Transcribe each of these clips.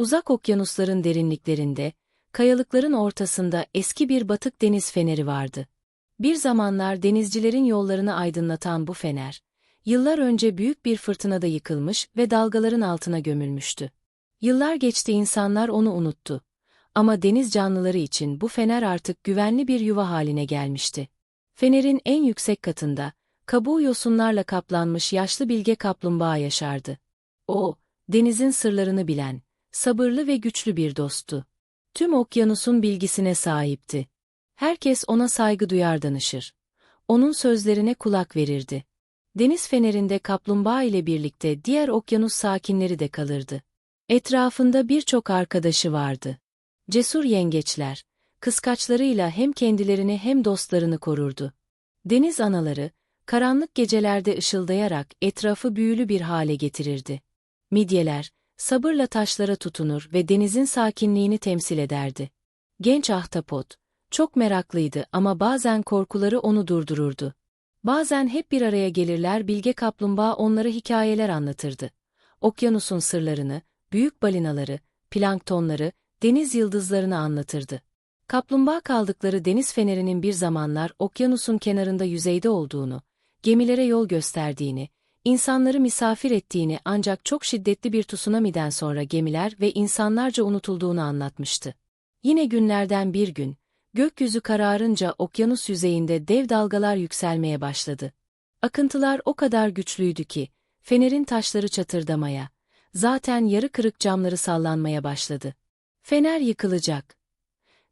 Uzak okyanusların derinliklerinde, kayalıkların ortasında eski bir batık deniz feneri vardı. Bir zamanlar denizcilerin yollarını aydınlatan bu fener, yıllar önce büyük bir fırtınada yıkılmış ve dalgaların altına gömülmüştü. Yıllar geçti insanlar onu unuttu. Ama deniz canlıları için bu fener artık güvenli bir yuva haline gelmişti. Fenerin en yüksek katında, kabuğu yosunlarla kaplanmış yaşlı bilge kaplumbağa yaşardı. O, denizin sırlarını bilen, sabırlı ve güçlü bir dosttu. Tüm okyanusun bilgisine sahipti. Herkes ona saygı duyar danışır. Onun sözlerine kulak verirdi. Deniz fenerinde kaplumbağa ile birlikte diğer okyanus sakinleri de kalırdı. Etrafında birçok arkadaşı vardı. Cesur yengeçler, kıskaçlarıyla hem kendilerini hem dostlarını korurdu. Deniz anaları, karanlık gecelerde ışıldayarak etrafı büyülü bir hale getirirdi. Midyeler, sabırla taşlara tutunur ve denizin sakinliğini temsil ederdi. Genç ahtapot, çok meraklıydı ama bazen korkuları onu durdururdu. Bazen hep bir araya gelirler bilge kaplumbağa onlara hikayeler anlatırdı. Okyanusun sırlarını, büyük balinaları, planktonları, deniz yıldızlarını anlatırdı. Kaplumbağa kaldıkları deniz fenerinin bir zamanlar okyanusun kenarında yüzeyde olduğunu, gemilere yol gösterdiğini, insanları misafir ettiğini ancak çok şiddetli bir tsunami'den sonra gemiler ve insanlarca unutulduğunu anlatmıştı. Yine günlerden bir gün, gökyüzü kararınca okyanus yüzeyinde dev dalgalar yükselmeye başladı. Akıntılar o kadar güçlüydü ki, fenerin taşları çatırdamaya, zaten yarı kırık camları sallanmaya başladı. Fener yıkılacak,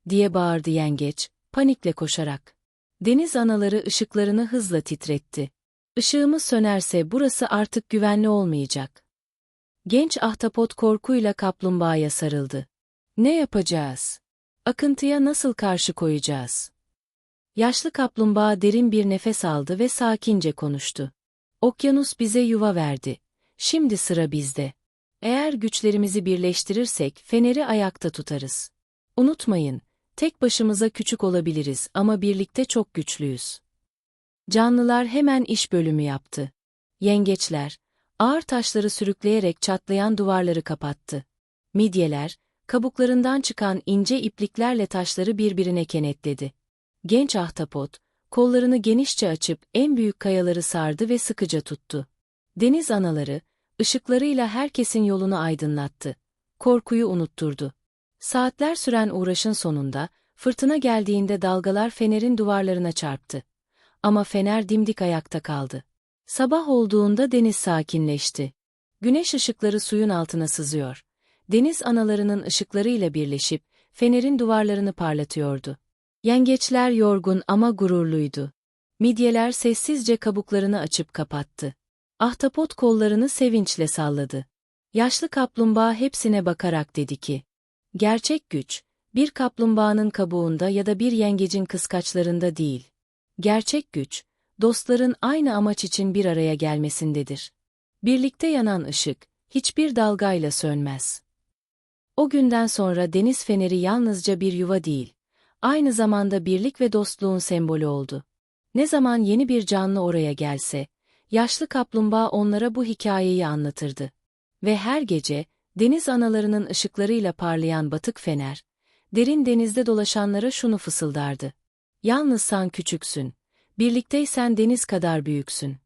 diye bağırdı yengeç, panikle koşarak. Deniz anaları ışıklarını hızla titretti. Işığımız sönerse burası artık güvenli olmayacak. Genç ahtapot korkuyla kaplumbağaya sarıldı. Ne yapacağız? Akıntıya nasıl karşı koyacağız? Yaşlı kaplumbağa derin bir nefes aldı ve sakince konuştu. Okyanus bize yuva verdi. Şimdi sıra bizde. Eğer güçlerimizi birleştirirsek feneri ayakta tutarız. Unutmayın, tek başımıza küçük olabiliriz ama birlikte çok güçlüyüz. Canlılar hemen iş bölümü yaptı. Yengeçler, ağır taşları sürükleyerek çatlayan duvarları kapattı. Midyeler, kabuklarından çıkan ince ipliklerle taşları birbirine kenetledi. Genç ahtapot, kollarını genişçe açıp en büyük kayaları sardı ve sıkıca tuttu. Deniz anaları, ışıklarıyla herkesin yolunu aydınlattı. Korkuyu unutturdu. Saatler süren uğraşın sonunda, fırtına geldiğinde dalgalar fenerin duvarlarına çarptı. Ama fener dimdik ayakta kaldı. Sabah olduğunda deniz sakinleşti. Güneş ışıkları suyun altına sızıyor. Deniz analarının ışıklarıyla birleşip, fenerin duvarlarını parlatıyordu. Yengeçler yorgun ama gururluydu. Midyeler sessizce kabuklarını açıp kapattı. Ahtapot kollarını sevinçle salladı. Yaşlı kaplumbağa hepsine bakarak dedi ki, Gerçek güç, bir kaplumbağanın kabuğunda ya da bir yengecin kıskaçlarında değil. Gerçek güç, dostların aynı amaç için bir araya gelmesindedir. Birlikte yanan ışık, hiçbir dalgayla sönmez. O günden sonra deniz feneri yalnızca bir yuva değil, aynı zamanda birlik ve dostluğun sembolü oldu. Ne zaman yeni bir canlı oraya gelse, yaşlı kaplumbağa onlara bu hikayeyi anlatırdı. Ve her gece, deniz analarının ışıklarıyla parlayan batık fener, derin denizde dolaşanlara şunu fısıldardı. Yalnız sen küçüksün, birlikteysen deniz kadar büyüksün.